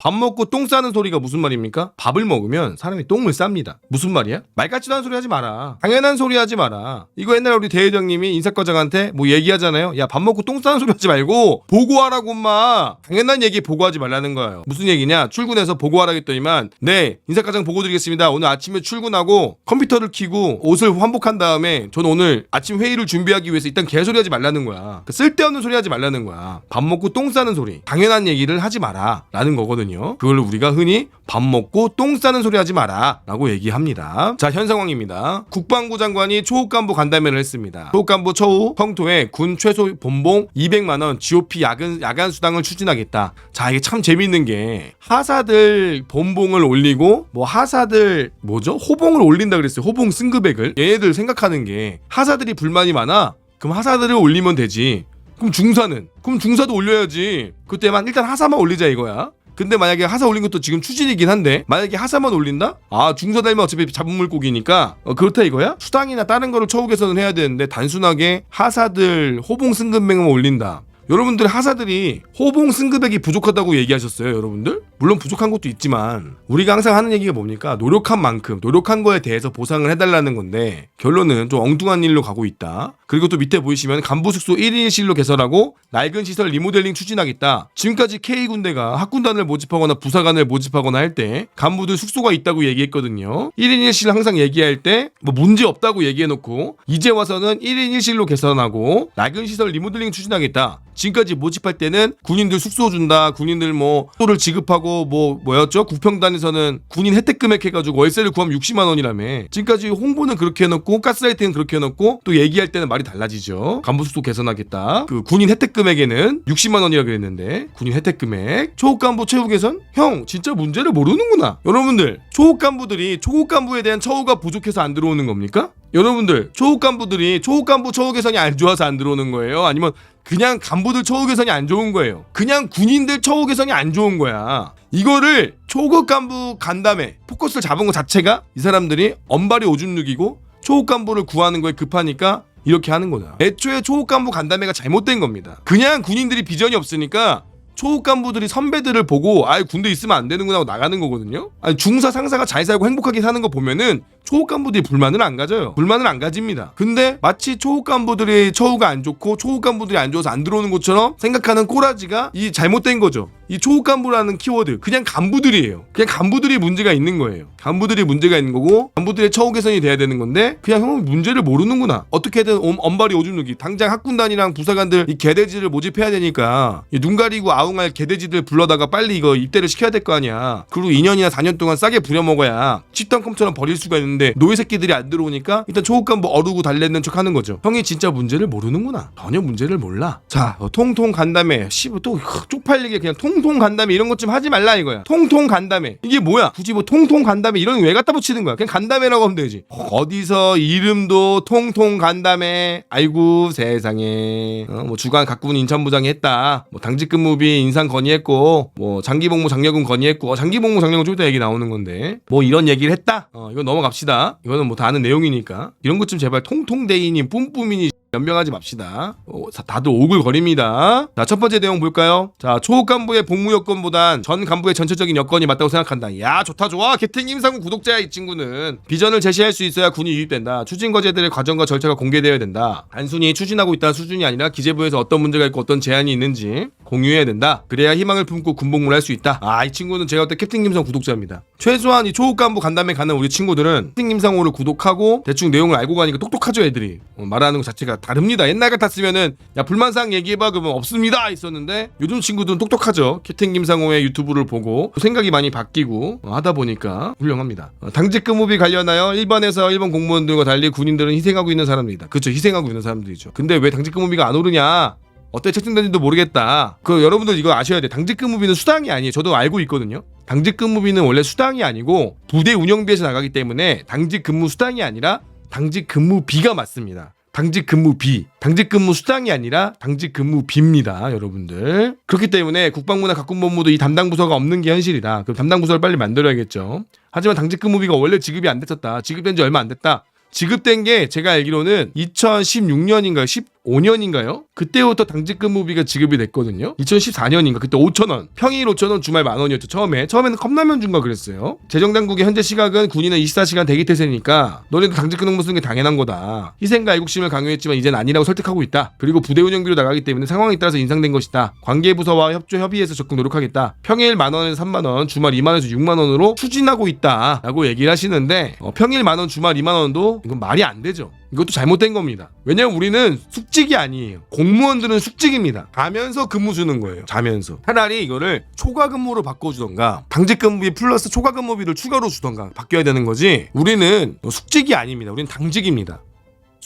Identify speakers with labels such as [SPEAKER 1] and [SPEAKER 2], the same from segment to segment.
[SPEAKER 1] 밥 먹고 똥 싸는 소리가 무슨 말입니까? 밥을 먹으면 사람이 똥을 쌉니다. 무슨 말이야? 말 같지도 않은 소리 하지 마라. 당연한 소리 하지 마라. 이거 옛날에 우리 대회장님이 인사과장한테 뭐 얘기하잖아요. 야, 밥 먹고 똥 싸는 소리 하지 말고 보고하라고 엄마. 당연한 얘기 보고하지 말라는 거예요. 무슨 얘기냐? 출근해서 보고하라 했더니만 네, 인사과장 보고 드리겠습니다. 오늘 아침에 출근하고 컴퓨터를 켜고 옷을 환복한 다음에 저는 오늘 아침 회의를 준비하기 위해서 일단 개소리 하지 말라는 거야. 그 쓸데없는 소리 하지 말라는 거야. 밥 먹고 똥 싸는 소리. 당연한 얘기를 하지 마라. 라는 거거든요. 그걸 우리가 흔히 밥 먹고 똥 싸는 소리 하지 마라. 라고 얘기합니다. 자, 현 상황입니다. 국방부 장관이 초급 간부 간담회를 했습니다. 초급 간부 처우 평토에 군 최소 본봉 200만 원 GOP 야근, 야간 수당을 추진하겠다. 자, 이게 참 재밌는 게 하사들 본봉을 올리고 뭐 하사들 뭐죠? 호봉을 올린다 그랬어요. 호봉 승급액을. 얘네들 생각하는 게 하사들이 불만이 많아. 그럼 하사들을 올리면 되지. 그럼 중사는? 그럼 중사도 올려야지. 그때만 일단 하사만 올리자 이거야. 근데 만약에 하사 올린 것도 지금 추진이긴 한데 만약에 하사만 올린다? 아 중사 달면 어차피 잡은 물고기니까 어, 그렇다 이거야? 수당이나 다른 거를 처우 개선은 해야 되는데 단순하게 하사들 호봉 승급액만 올린다. 여러분들 하사들이 호봉 승급액이 부족하다고 얘기하셨어요, 여러분들? 물론 부족한 것도 있지만 우리가 항상 하는 얘기가 뭡니까? 노력한 만큼 노력한 거에 대해서 보상을 해달라는 건데 결론은 좀 엉뚱한 일로 가고 있다. 그리고 또 밑에 보이시면 간부 숙소 1인실로 개설하고 낡은 시설 리모델링 추진하겠다. 지금까지 K 군대가 학군단을 모집하거나 부사관을 모집하거나 할 때 간부들 숙소가 있다고 얘기했거든요. 1인 1실 항상 얘기할 때 뭐 문제 없다고 얘기해놓고 이제 와서는 1인 1실로 개선하고 낡은 시설 리모델링 추진하겠다. 지금까지 모집할 때는 군인들 숙소 준다, 군인들 뭐 숙소를 지급하고 뭐 뭐였죠? 구평단에서는 군인 혜택 금액 해가지고 월세를 구하면 60만 원이라며. 지금까지 홍보는 그렇게 해놓고 가스라이팅은 그렇게 해놓고 또 얘기할 때는 말이 달라지죠. 간부 숙소 개선하겠다. 그 군인 혜택 금액에는 60만 원이라 그랬는데 군인 혜택 금액 초급 간부 최후 개선? 형 진짜 문제를 모르는구나. 여러분들 초급 간부들이 초급 간부에 대한 처우가 부족해서 안 들어오는 겁니까? 여러분들 초급 간부들이 초급 간부 처우 개선이 안 좋아서 안 들어오는 거예요? 아니면 그냥 간부들 처우 개선이 안 좋은 거예요. 그냥 군인들 처우 개선이 안 좋은 거야. 이거를 초급 간부 간담회 포커스를 잡은 것 자체가 이 사람들이 언발이 오줌 누기고 초급 간부를 구하는 거에 급하니까 이렇게 하는 거다. 애초에 초급 간부 간담회가 잘못된 겁니다. 그냥 군인들이 비전이 없으니까 초급 간부들이 선배들을 보고 아예 군대 있으면 안 되는구나 하고 나가는 거거든요. 아니 중사 상사가 잘 살고 행복하게 사는 거 보면은 초급 간부들이 불만을 안 가져요. 불만을 안 가집니다. 근데 마치 초급 간부들의 처우가 안 좋고 초급 간부들이 안 좋아서 안 들어오는 것처럼 생각하는 꼬라지가 이 잘못된 거죠. 이 초급 간부라는 키워드 그냥 간부들이에요. 그냥 간부들이 문제가 있는 거예요. 간부들이 문제가 있는 거고 간부들의 처우 개선이 돼야 되는 건데 그냥 형은 문제를 모르는구나. 어떻게든 옴- 언발이 오줌 누기. 당장 학군단이랑 부사관들 이 개돼지를 모집해야 되니까 이눈 가리고 아웅할 개돼지들 불러다가 빨리 이거 입대를 시켜야 될 거 아니야. 그리고 2년이나 4년 동안 싸게 부려먹어야 식당컴처럼 버릴 수가 있는 데 노예 새끼들이 안 들어오니까 일단 초급 간부 어르고 달래는 척 하는 거죠. 형이 진짜 문제를 모르는구나. 전혀 문제를 몰라. 자, 어, 통통 간담회. 씨발 또 쪽팔리게 그냥 통통 간담회 이런 것 좀 하지 말라 이거야. 통통 간담회. 이게 뭐야? 굳이 뭐 통통 간담회 이런 거왜 갖다 붙이는 거야? 그냥 간담회라고 하면 되지. 어디서 이름도 통통 간담회. 아이고 세상에. 어, 뭐 주간 각군 인천부장이 했다. 뭐 당직 근무비 인상 건의했고 뭐 장기 복무 장려금 건의했고 어, 장기 복무 장려금 좀 이따 얘기 나오는 건데 뭐 이런 얘기를 했다. 어, 이건 넘어갑시다. 이거는 뭐 다 아는 내용이니까. 이런 것 좀 제발 통통대인이 뿜뿜이니 연명하지 맙시다. 어, 사- 다들 오글거립니다. 자, 첫 번째 내용 볼까요? 자, 초급 간부의 복무 여건보단 전 간부의 전체적인 여건이 맞다고 생각한다. 야, 좋다, 좋아. 개택 임상군 구독자야, 이 친구는. 비전을 제시할 수 있어야 군이 유입된다. 추진 과제들의 과정과 절차가 공개되어야 된다. 단순히 추진하고 있다는 수준이 아니라 기재부에서 어떤 문제가 있고 어떤 제한이 있는지 공유해야 된다. 그래야 희망을 품고 군복무를 할 수 있다. 아, 이 친구는 제가 볼때 캡틴 김성 구독자입니다. 최소한 이 초급 간부 간담회 가는 우리 친구들은 캡틴 김상호를 구독하고 대충 내용을 알고 가니까 똑똑하죠, 애들이. 어, 말하는 것 자체가 다릅니다. 옛날 같았으면은 야 불만사항 얘기해봐 그러면 없습니다 있었는데 요즘 친구들은 똑똑하죠. 캡틴 김상호의 유튜브를 보고 생각이 많이 바뀌고 어, 하다 보니까 훌륭합니다. 어, 당직 근무비 관련하여 일반에서 일본 공무원들과 달리 군인들은 희생하고 있는 사람들이다. 그렇죠, 희생하고 있는 사람들이죠. 근데 왜 당직 근무비가 안 오르냐? 어떻게 책정된지도 모르겠다. 그 여러분들 이거 아셔야 돼. 당직 근무비는 수당이 아니에요. 저도 알고 있거든요. 당직 근무비는 원래 수당이 아니고 부대 운영비에서 나가기 때문에 당직 근무 수당이 아니라 당직 근무비가 맞습니다. 당직 근무 비, 당직 근무 수당이 아니라 당직 근무 비입니다, 여러분들. 그렇기 때문에 국방부나 각 군본부도 이 담당 부서가 없는 게 현실이다. 그럼 담당 부서를 빨리 만들어야겠죠. 하지만 당직 근무비가 원래 지급이 안 됐었다. 지급된 지 얼마 안 됐다. 지급된 게 제가 알기로는 2016년인가 2015년인가요? 그때부터 당직 근무비가 지급이 됐거든요. 2014년인가 그때 5천 원, 평일 5천 원, 주말 만 원이었죠. 처음에 처음에는 컵라면 준가 그랬어요. 재정당국의 현재 시각은 군인은 24시간 대기 태세니까 너네도 당직 근무 쓰는 게 당연한 거다. 희생과 애국심을 강요했지만 이젠 아니라고 설득하고 있다. 그리고 부대 운영비로 나가기 때문에 상황에 따라서 인상된 것이다. 관계부서와 협조 협의해서 적극 노력하겠다. 평일 만 원에서 3만 원, 주말 2만 원에서 6만 원으로 추진하고 있다 라고 얘기를 하시는데 어, 평일 만 원, 주말 2만 원도 이건 말이 안 되죠. 이것도 잘못된 겁니다. 왜냐면 우리는 숙 직이 아니에요. 공무원들은 숙직입니다. 가면서 근무 주는 거예요. 자면서. 차라리 이거를 초과 근무로 바꿔주던가 당직 근무비 플러스 초과 근무비를 추가로 주던가 바뀌어야 되는 거지. 우리는 숙직이 아닙니다. 우리는 당직입니다.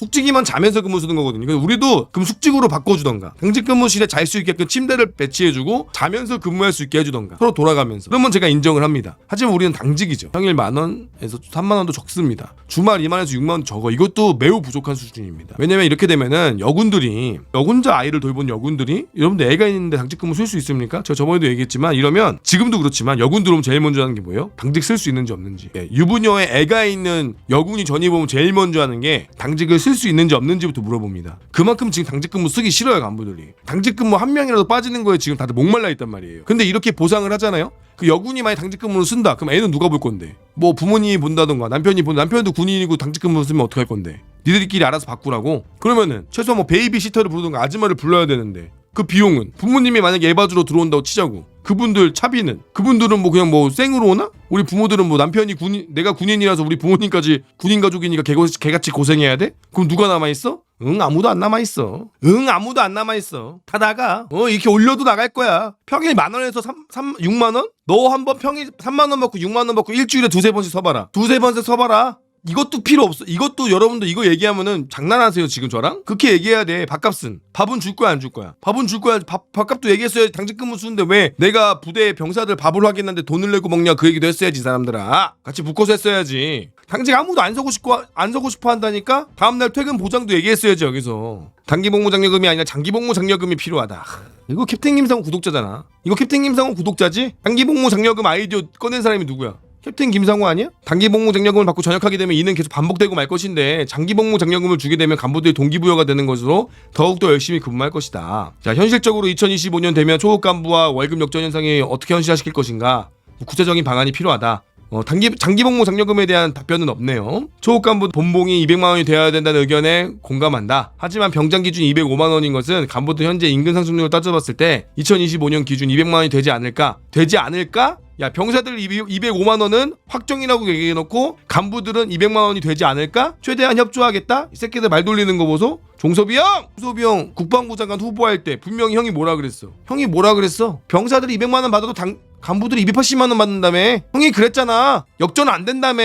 [SPEAKER 1] 숙직이만 자면서 근무 쓰는 거거든요. 그래서 우리도 그럼 숙직으로 바꿔주던가 당직 근무실에 잘 수 있게끔 침대를 배치해주고 자면서 근무할 수 있게 해주던가 서로 돌아가면서 그러면 제가 인정을 합니다. 하지만 우리는 당직이죠. 평일 만 원에서 3만 원도 적습니다. 주말 2만에서 6만 원 적어. 이것도 매우 부족한 수준입니다. 왜냐면 이렇게 되면은 여군들이 여군자 아이를 돌본 여군들이 여러분들 애가 있는데 당직 근무 쓸 수 있습니까? 제가 저번에도 얘기했지만 이러면 지금도 그렇지만 여군 들어오면 제일 먼저 하는 게 뭐예요? 당직 쓸 수 있는지 없는지. 예, 유부녀에 애가 있는 여군이 전입 오면 제일 먼저 하는 게 당직을 쓸수 있는지 없는지부터 물어봅니다. 그만큼 지금 당직 근무 쓰기 싫어요 간부들이. 당직 근무 한 명이라도 빠지는 거에 지금 다들 목말라 있단 말이에요. 근데 이렇게 보상을 하잖아요. 그 여군이 만약 당직 근무를 쓴다. 그럼 애는 누가 볼 건데? 뭐 부모님이 본다던가 남편이 본 남편도 군인이고 당직 근무 쓰면 어떡할 건데? 니들끼리 알아서 바꾸라고? 그러면은 최소한 뭐 베이비 시터를 부르든가 아줌마를 불러야 되는데 그 비용은 부모님이 만약에 애봐주러 들어온다고 치자고 그분들 차비는 그분들은 뭐 그냥 뭐 생으로 오나? 우리 부모들은 뭐 남편이 군인 내가 군인이라서 우리 부모님까지 군인 가족이니까 개, 개같이 고생해야 돼? 그럼 누가 남아 있어? 응 아무도 안 남아 있어. 응 아무도 안 남아 있어. 다 나가. 어 이렇게 올려도 나갈 거야. 평일 만 원에서 3, 3 6만 원? 너 한 번 평일 3만 원 받고 6만 원 받고 일주일에 두세 번씩 서봐라. 두세 번씩 서봐라. 이것도 필요 없어. 이것도 여러분들 이거 얘기하면은 장난하세요 지금 저랑? 그렇게 얘기해야 돼. 밥값은 밥은 줄 거야 안 줄 거야? 밥은 줄 거야. 밥 밥값도 얘기했어야 당직 근무 쓰는데 왜 내가 부대 병사들 밥을 하겠는데 돈을 내고 먹냐 그 얘기도 했어야지 이 사람들아. 같이 묶어서 했어야지. 당직 아무도 안 서고 싶고 안 서고 싶어 한다니까 다음 날 퇴근 보장도 얘기했어야지 여기서. 단기 복무 장려금이 아니라 장기 복무 장려금이 필요하다. 이거 캡틴 김상우 구독자잖아. 이거 캡틴 김상우 구독자지? 단기 복무 장려금 아이디어 꺼낸 사람이 누구야? 캡틴 김상우 아니야? 단기 복무 장려금을 받고 전역하게 되면 이는 계속 반복되고 말 것인데 장기 복무 장려금을 주게 되면 간부들이 동기부여가 되는 것으로 더욱더 열심히 근무할 것이다. 자, 현실적으로 2025년 되면 초급 간부와 월급 역전 현상이 어떻게 현실화시킬 것인가? 구체적인 방안이 필요하다. 어, 단기 장기 복무 장려금에 대한 답변은 없네요. 초급 간부 본봉이 200만 원이 되어야 된다는 의견에 공감한다. 하지만 병장 기준 205만 원인 것은 간부도 현재 임금 상승률을 따져봤을 때 2025년 기준 200만 원이 되지 않을까? 되지 않을까? 야 병사들 205만 원은 확정이라고 얘기해놓고 간부들은 200만 원이 되지 않을까? 최대한 협조하겠다? 이 새끼들 말 돌리는 거 보소? 종섭이 형! 종섭이 형 국방부 장관 후보할 때 분명히 형이 뭐라 그랬어? 형이 뭐라 그랬어? 병사들이 200만 원 받아도 당, 간부들이 280만 원 받는다며? 형이 그랬잖아. 역전 안 된다며.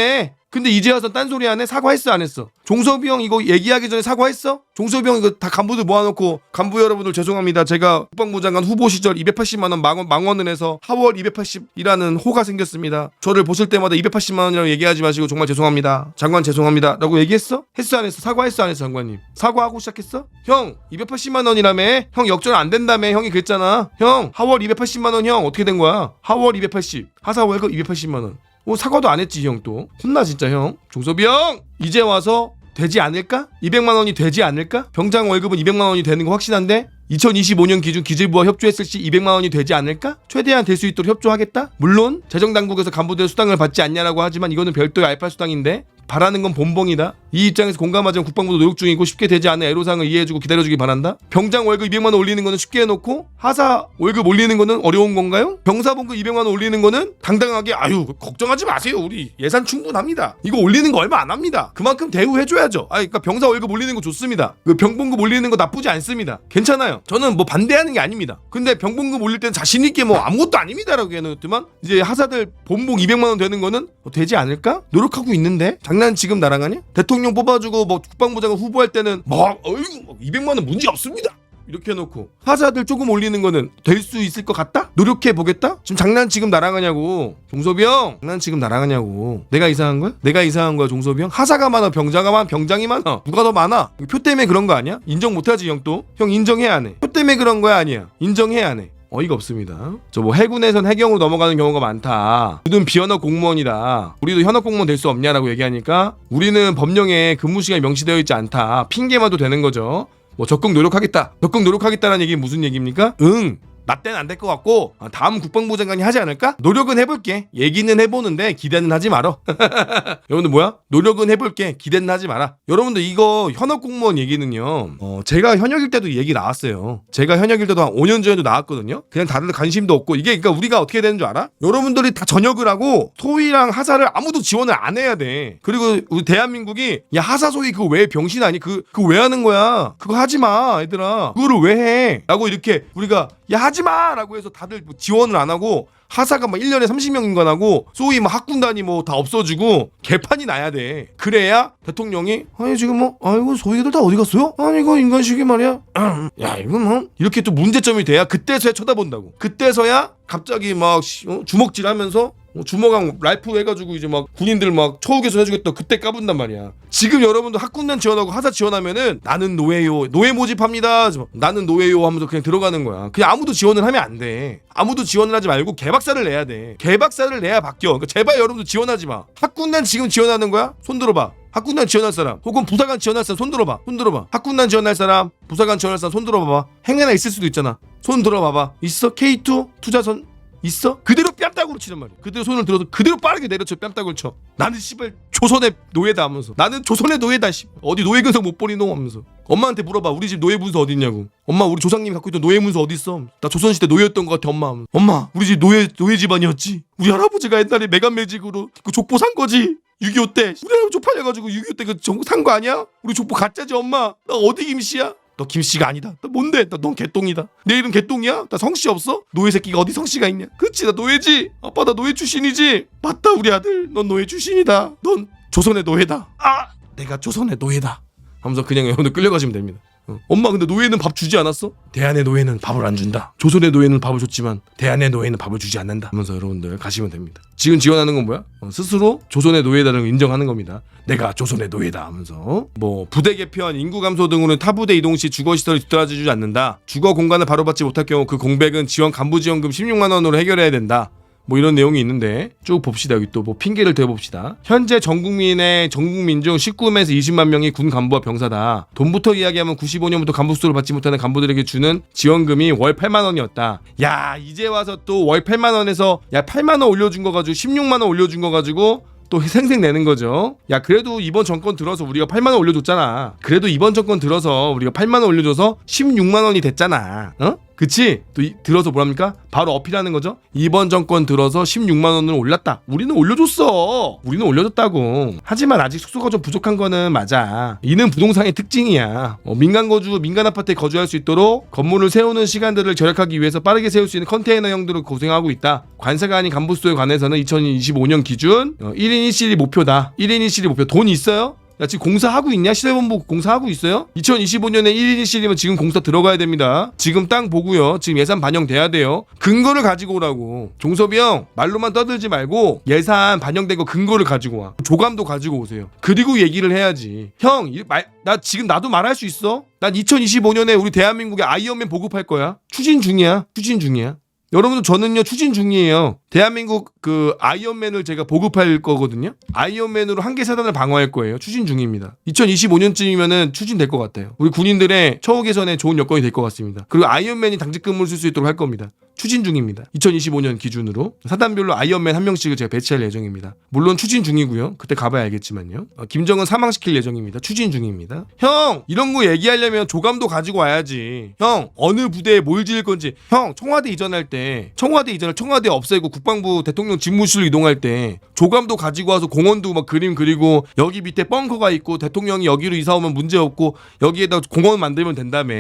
[SPEAKER 1] 근데 이제 와서 딴소리 하네? 사과했어 안 했어? 종섭이 형 이거 얘기하기 전에 사과했어? 종섭이 형 이거 다 간부들 모아놓고 간부 여러분들 죄송합니다. 제가 국방부 장관 후보 시절 280만 원 망원, 망원을 해서 하월 280이라는 호가 생겼습니다. 저를 보실 때마다 280만 원이라고 얘기하지 마시고 정말 죄송합니다. 장관 죄송합니다. 라고 얘기했어? 했어 안 했어? 사과했어 안 했어 장관님? 사과하고 시작했어? 형 280만 원이라며? 형 역전 안 된다며? 형이 그랬잖아. 형 하월 280만 원 형 어떻게 된 거야? 하월 280 하사 월급 280만 원. 뭐 사과도 안 했지 이 형 또. 혼나 진짜 형. 종섭이 형 이제 와서 되지 않을까? 200만 원이 되지 않을까? 병장 월급은 200만 원이 되는 거 확신한데 2025년 기준 기재부와 협조했을 시 200만 원이 되지 않을까? 최대한 될 수 있도록 협조하겠다? 물론 재정 당국에서 간부들 수당을 받지 않냐라고 하지만 이거는 별도의 알파 수당인데 바라는 건 본봉이다. 이 입장에서 공감하지만 국방부도 노력 중이고 쉽게 되지 않은 애로사항을 이해해주고 기다려주기 바란다. 병장 월급 200만 원 올리는 거는 쉽게 해놓고 하사 월급 올리는 거는 어려운 건가요? 병사 봉급 200만 원 올리는 거는 당당하게 아유 걱정하지 마세요 우리 예산 충분합니다. 이거 올리는 거 얼마 안 합니다. 그만큼 대우해줘야죠. 아 그러니까 병사 월급 올리는 거 좋습니다. 그 병봉급 올리는 거 나쁘지 않습니다. 괜찮아요. 저는 뭐 반대하는 게 아닙니다. 근데 병봉급 올릴 때는 자신 있게 뭐 아무것도 아닙니다라고 해놓지만 이제 하사들 본봉 200만 원 되는 거는 뭐 되지 않을까? 노력하고 있는데 장난 지금 나랑 하냐? 대통령 뽑아주고 뭐 국방부 장관 후보할 때는 막 어이구 200만 원 문제 없습니다. 이렇게 해놓고 하자들 조금 올리는 거는 될 수 있을 것 같다? 노력해 보겠다? 지금 장난 지금 나랑 하냐고 종섭이 형 장난 지금 나랑 하냐고 내가 이상한 거야? 내가 이상한 거야 종섭이 형? 하자가 많아 병자가 많아 병장이 많아 누가 더 많아? 표 때문에 그런 거 아니야? 인정 못하지 형 또? 형 인정해 안 해? 표 때문에 그런 거야 아니야? 인정해 안 해? 어이가 없습니다. 저 뭐 해군에선 해경으로 넘어가는 경우가 많다. 모든 비현역 공무원이다. 우리도 현역 공무원 될 수 없냐라고 얘기하니까 우리는 법령에 근무 시간이 명시되어 있지 않다. 핑계만도 되는 거죠. 뭐 적극 노력하겠다. 적극 노력하겠다는 얘기 무슨 얘기입니까? 응. 나 때는 안 될 것 같고 아, 다음 국방부 장관이 하지 않을까? 노력은 해볼게. 얘기는 해보는데 기대는 하지 말어. 여러분들 뭐야? 노력은 해볼게. 기대는 하지 마라. 여러분들 이거 현역 공무원 얘기는요. 어, 제가 현역일 때도 얘기 나왔어요. 제가 현역일 때도 한 5년 전에도 나왔거든요. 그냥 다들 관심도 없고 이게 그러니까 우리가 어떻게 되는 줄 알아? 여러분들이 다 전역을 하고 소위랑 하사를 아무도 지원을 안 해야 돼. 그리고 우리 대한민국이 야 하사 소위 그거 왜 병신 아니? 그 그거 왜 하는 거야? 그거 하지 마, 얘들아. 그거를 왜 해? 라고 이렇게 우리가 야 하지 마 라고 해서 다들 뭐 지원을 안 하고 하사가 막 1년에 30명 인간하고 소위 뭐 학군단이 뭐 다 없어지고 개판이 나야 돼. 그래야 대통령이 아니 지금 뭐 아이고 소위들 다 어디 갔어요? 아니 이거 인간식이 말이야. 야 이거 뭐 이렇게 또 문제점이 돼야 그때서야 쳐다본다고. 그때서야 갑자기 막 씨, 어? 주먹질하면서 어, 주먹왕 라이프 해가지고 이제 막 군인들 막 처우 개선 해주겠다 그때 까분단 말이야. 지금 여러분도 학군단 지원하고 하사 지원하면은 나는 노예요 노예 모집합니다. 나는 노예요 하면서 그냥 들어가는 거야. 그냥 아무도 지원을 하면 안 돼. 아무도 지원을 하지 말고 개 박사를 내야 돼. 개박사를 내야 바뀌어. 그러니까 제발 여러분도 지원하지 마. 학군단 지금 지원하는 거야? 손 들어봐. 학군단 지원할 사람 혹은 부사관 지원할 사람 손 들어봐 손 들어봐 학군단 지원할 사람 부사관 지원할 사람 손 들어봐봐 행여나 있을 수도 있잖아 손 들어봐봐 있어 K2 투자선 있어? 그대로 뺨따구로 치는 말이야. 그대로 손을 들어서 그대로 빠르게 내려쳐 뺨따구를 쳐. 나는 씨발 조선의 노예다 하면서. 나는 조선의 노예다 씨. 어디 노예 근성 못 버리 놈 하면서. 엄마한테 물어봐. 우리 집 노예 문서 어디 있냐고. 엄마 우리 조상님이 갖고 있던 노예 문서 어디 있어? 나 조선 시대 노예였던 것 같아 엄마. 하면서. 엄마 우리 집 노예 노예 집안이었지. 우리 할아버지가 옛날에 메간 매직으로 그 족보 산 거지. 6.25 때. 우리 할아버지 쪽팔려가지고 6.25 때그 정보 산거 아니야? 우리 족보 가짜지 엄마. 나 어디 김씨야? 너 김씨가 아니다. 너 뭔데? 너, 넌 개똥이다. 내 이름 개똥이야? 나 성씨 없어? 노예 새끼가 어디 성씨가 있냐? 그치 나 노예지. 아빠 나 노예 출신이지. 맞다 우리 아들. 넌 노예 출신이다. 넌 조선의 노예다. 아 내가 조선의 노예다. 하면서 그냥 여러분들 끌려가시면 됩니다. 어. 엄마 근데 노예는 밥 주지 않았어? 대한의 노예는 밥을 안 준다. 조선의 노예는 밥을 줬지만 대한의 노예는 밥을 주지 않는다. 하면서 여러분들 가시면 됩니다. 지금 지원하는 건 뭐야? 어, 스스로 조선의 노예다를 인정하는 겁니다. 내가 조선의 노예다 하면서 뭐 부대 개편, 인구 감소 등으로 타 부대 이동 시 주거 시설이 뒤떨어지지 않는다. 주거 공간을 바로 받지 못할 경우 그 공백은 지원 간부 지원금 16만 원으로 해결해야 된다. 뭐 이런 내용이 있는데 쭉 봅시다 여기 또 뭐 핑계를 대봅시다 현재 전 국민의 전 국민 중 19만에서 20만 명이 군 간부와 병사다 돈부터 이야기하면 95년부터 간부 수를 받지 못하는 간부들에게 주는 지원금이 월 8만 원이었다 야 이제 와서 또 월 8만 원에서 야 8만 원 올려준 거 가지고 16만 원 올려준 거 가지고 또 생생 내는 거죠. 야 그래도 이번 정권 들어서 우리가 8만 원 올려줬잖아. 그래도 이번 정권 들어서 우리가 8만 원 올려줘서 16만 원이 됐잖아. 어? 그치? 또 이- 들어서 뭐랍니까? 바로 어필하는 거죠. 이번 정권 들어서 16만 원을 올렸다. 우리는 올려줬어. 우리는 올려줬다고. 하지만 아직 숙소가 좀 부족한 거는 맞아. 이는 부동산의 특징이야. 어, 민간 거주, 민간 아파트에 거주할 수 있도록 건물을 세우는 시간들을 절약하기 위해서 빠르게 세울 수 있는 컨테이너형들을 고생하고 있다. 관세가 아닌 간부수에 관해서는 2025년 기준 어, 1인 1실이 목표다. 1인 1실이 목표. 돈 있어요? 야 지금 공사하고 있냐? 시대본부 공사하고 있어요? 2025년에 1인 1실이면 지금 공사 들어가야 됩니다. 지금 땅 보고요. 지금 예산 반영돼야 돼요. 근거를 가지고 오라고. 종섭이 형 말로만 떠들지 말고 예산 반영된 거 근거를 가지고 와. 조감도 가지고 오세요. 그리고 얘기를 해야지. 형, 이 말, 나 지금 나도 말할 수 있어? 난 2025년에 우리 대한민국에 아이언맨 보급할 거야. 추진 중이야. 추진 중이야. 여러분들 저는요 추진 중이에요. 대한민국 그 아이언맨을 제가 보급할 거거든요. 아이언맨으로 한개 사단을 방어할 거예요. 추진 중입니다. 2025년쯤이면은 추진될 것 같아요. 우리 군인들의 처우 개선에 좋은 여건이 될 것 같습니다. 그리고 아이언맨이 당직 근무를 쓸 수 있도록 할 겁니다. 추진 중입니다. 2025년 기준으로 사단별로 아이언맨 한 명씩을 제가 배치할 예정입니다. 물론 추진 중이고요. 그때 가봐야 알겠지만요. 어, 김정은 사망시킬 예정입니다. 추진 중입니다. 형 이런 거 얘기하려면 조감도 가지고 와야지. 형 어느 부대에 뭘 지을 건지. 형 청와대 이전할 때 청와대 이전을 청와대 없애고 국방부 대통령 집무실로 이동할 때 조감도 가지고 와서 공원도 막 그림 그리고 여기 밑에 벙커가 있고 대통령이 여기로 이사 오면 문제 없고 여기에다 공원 만들면 된다며.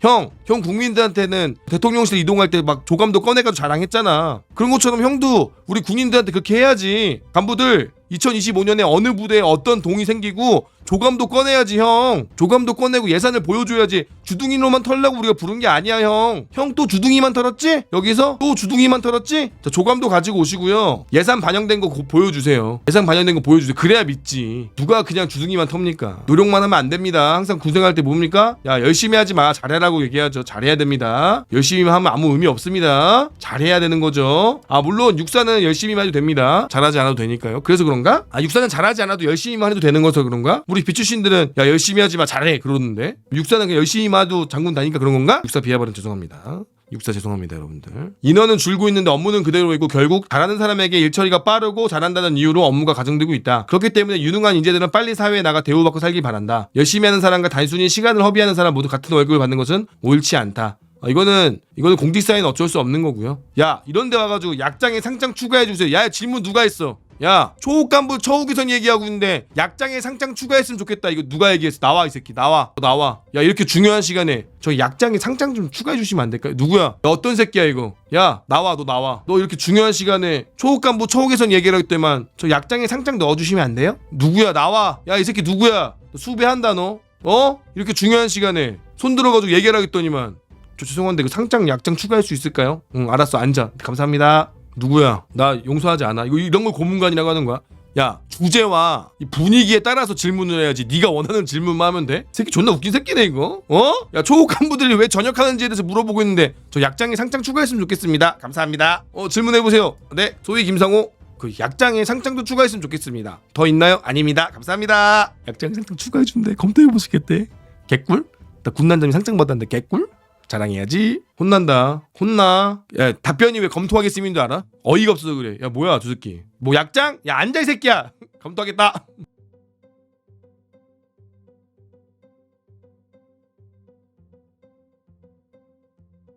[SPEAKER 1] 형, 형 국민들한테는 대통령실 이동할 때 막 조감도 꺼내가지고 자랑했잖아. 그런 것처럼 형도 우리 군인들한테 그렇게 해야지. 간부들 2025년에 어느 부대에 어떤 동이 생기고 조감도 꺼내야지 형. 조감도 꺼내고 예산을 보여줘야지. 주둥이로만 털려고 우리가 부른 게 아니야 형. 형 또 주둥이만 털었지? 여기서 또 주둥이만 털었지? 자 조감도 가지고 오시고요. 예산 반영된 거 고- 보여주세요. 예산 반영된 거 보여주세요. 그래야 믿지. 누가 그냥 주둥이만 텁니까? 노력만 하면 안 됩니다. 항상 군생할 때 뭡니까? 야 열심히 하지 마. 잘해라고 얘기하죠. 잘해야 됩니다. 열심히 하면 아무 의미 없습니다. 잘해야 되는 거죠. 어? 아 물론 육사는 열심히만 해도 됩니다. 잘하지 않아도 되니까요. 그래서 그런가? 아 육사는 잘하지 않아도 열심히만 해도 되는 거서 그런가? 우리 비추신들은 야 열심히 하지 마 잘해 그러는데 육사는 열심히만 해도 장군 다니까 그런 건가? 육사 비하 발언 죄송합니다. 육사 죄송합니다 여러분들 인원은 줄고 있는데 업무는 그대로 있고 결국 잘하는 사람에게 일처리가 빠르고 잘한다는 이유로 업무가 가중되고 있다 그렇기 때문에 유능한 인재들은 빨리 사회에 나가 대우받고 살길 바란다 열심히 하는 사람과 단순히 시간을 허비하는 사람 모두 같은 월급을 받는 것은 옳지 않다 아, 이거는 이거는 공직사회는 어쩔 수 없는 거고요. 야 이런 데 와가지고 약장에 상장 추가해 주세요. 야 질문 누가 했어? 야 초급 간부 처우 기선 얘기하고 있는데 약장에 상장 추가했으면 좋겠다. 이거 누가 얘기했어? 나와 이 새끼 나와 나와. 야 이렇게 중요한 시간에 저 약장에 상장 좀 추가해 주시면 안 될까요? 누구야? 야, 어떤 새끼야 이거? 야 나와 너 나와. 너 이렇게 중요한 시간에 초급 간부 처우 기선 얘기를 할 때만 저 약장에 상장 넣어주시면 안 돼요? 누구야 나와. 야 이 새끼 누구야? 너 수배한다 너. 어? 이렇게 중요한 시간에 손 들어가지고 얘기를 하겠더니만 저 죄송한데 그 상장 약장 추가할 수 있을까요? 응 알았어. 앉아. 감사합니다. 누구야? 나 용서하지 않아. 이거 이런 걸 고문관이라고 하는 거야? 야 주제와 이 분위기에 따라서 질문을 해야지. 네가 원하는 질문만 하면 돼? 새끼 존나 웃긴 새끼네 이거. 어? 야 초급 간부들이 왜 전역하는지에 대해서 물어보고 있는데 저 약장에 상장 추가했으면 좋겠습니다. 감사합니다. 어 질문해보세요. 네 소위 김상호. 그 약장에 상장도 추가했으면 좋겠습니다. 더 있나요? 아닙니다. 감사합니다. 약장에 상장 추가해준대. 검토해보시겠대? 개꿀? 나 군난장이 상장 받았는데 개꿀? 자랑해야지. 혼난다. 혼나. 야, 답변이 왜 검토하겠음인 줄 알아? 어이가 없어서 그래. 야, 뭐야, 저 새끼. 뭐 약장? 야, 앉아, 이 새끼야. 검토하겠다.